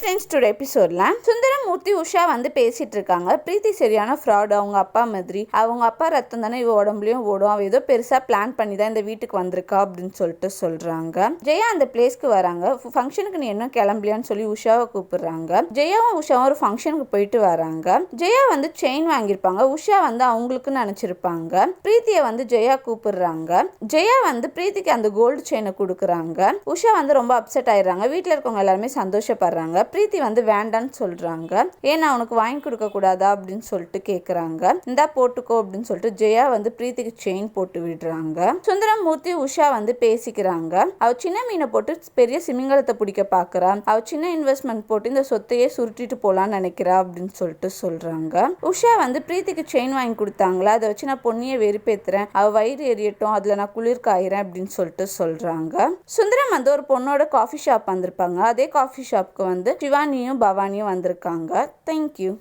Friends today எபிசோட்ல சுந்தரமூர்த்தி உஷா வந்து பேசிட்டு இருக்காங்க பிரீத்தி சரியான ஃப்ராட் அவங்க அப்பா மாதிரி. அவங்க அப்பா ரத்தம் தானே இவ உடம்புலயும் ஓடும். அவ ஏதோ பெருசா பிளான் பண்ணி தான் இந்த வீட்டுக்கு வந்திருக்கா அப்படின்னு சொல்லிட்டு சொல்றாங்க. ஜெயா அந்த பிளேஸ்க்கு வராங்க. ஃபங்க்ஷனுக்கு நீ என்ன கிளம்பலையான்னு சொல்லி உஷாவை கூப்பிடுறாங்க. ஜெயாவும் உஷாவும் ஒரு ஃபங்க்ஷனுக்கு போயிட்டு வராங்க. ஜெயா வந்து செயின் வாங்கியிருப்பாங்க. உஷா வந்து அவங்களுக்கு நினைச்சிருப்பாங்க. பிரீத்தியை வந்து ஜெயா கூப்பிடுறாங்க. ஜெயா வந்து பிரீத்திக்கு அந்த கோல்டு செயினை கொடுக்குறாங்க. உஷா வந்து ரொம்ப அப்செட் ஆயிடுறாங்க. வீட்டில் இருக்கவங்க எல்லாருமே சந்தோஷப்படுறாங்க. பிரீத்தி வந்து வேண்டான்னு சொல்றாங்க. ஏன் அவனுக்கு வாங்கி கொடுக்க கூடாதா அப்படின்னு சொல்லிட்டு கேக்குறாங்க. இந்தா போட்டுக்கோ அப்படின்னு சொல்லிட்டு ஜெயா வந்து பிரீத்திக்கு செயின் போட்டு விடுறாங்க. சுந்தரமூர்த்தி உஷா வந்து பேசிக்கிறாங்க. அவ சின்ன மீனை போட்டு பெரிய சிமிங்கலத்தை பிடிக்க பார்க்குறா அவ சின்ன இன்வெஸ்ட்மெண்ட் போட்டு இந்த சொத்தையே சுருட்டிட்டு போலான்னு நினைக்கிறா அப்படின்னு சொல்லிட்டு சொல்றாங்க. உஷா வந்து பிரீத்திக்கு செயின் வாங்கி கொடுத்தாங்களா? அதை வச்சு நான் பொன்னியை வெறுப்பேத்துறேன். அவ வயிறு எரியட்டும். அதுல நான் குளிர் காயிறேன் அப்படின்னு சொல்லிட்டு சொல்றாங்க. சுந்தரம் வந்து ஒரு பொண்ணோட காஃபி ஷாப் வந்திருப்பாங்க. அதே காஃபி ஷாப்க்கு வந்து சிவானியும் பவானியும் வந்திருக்காங்க. தேங்க்யூ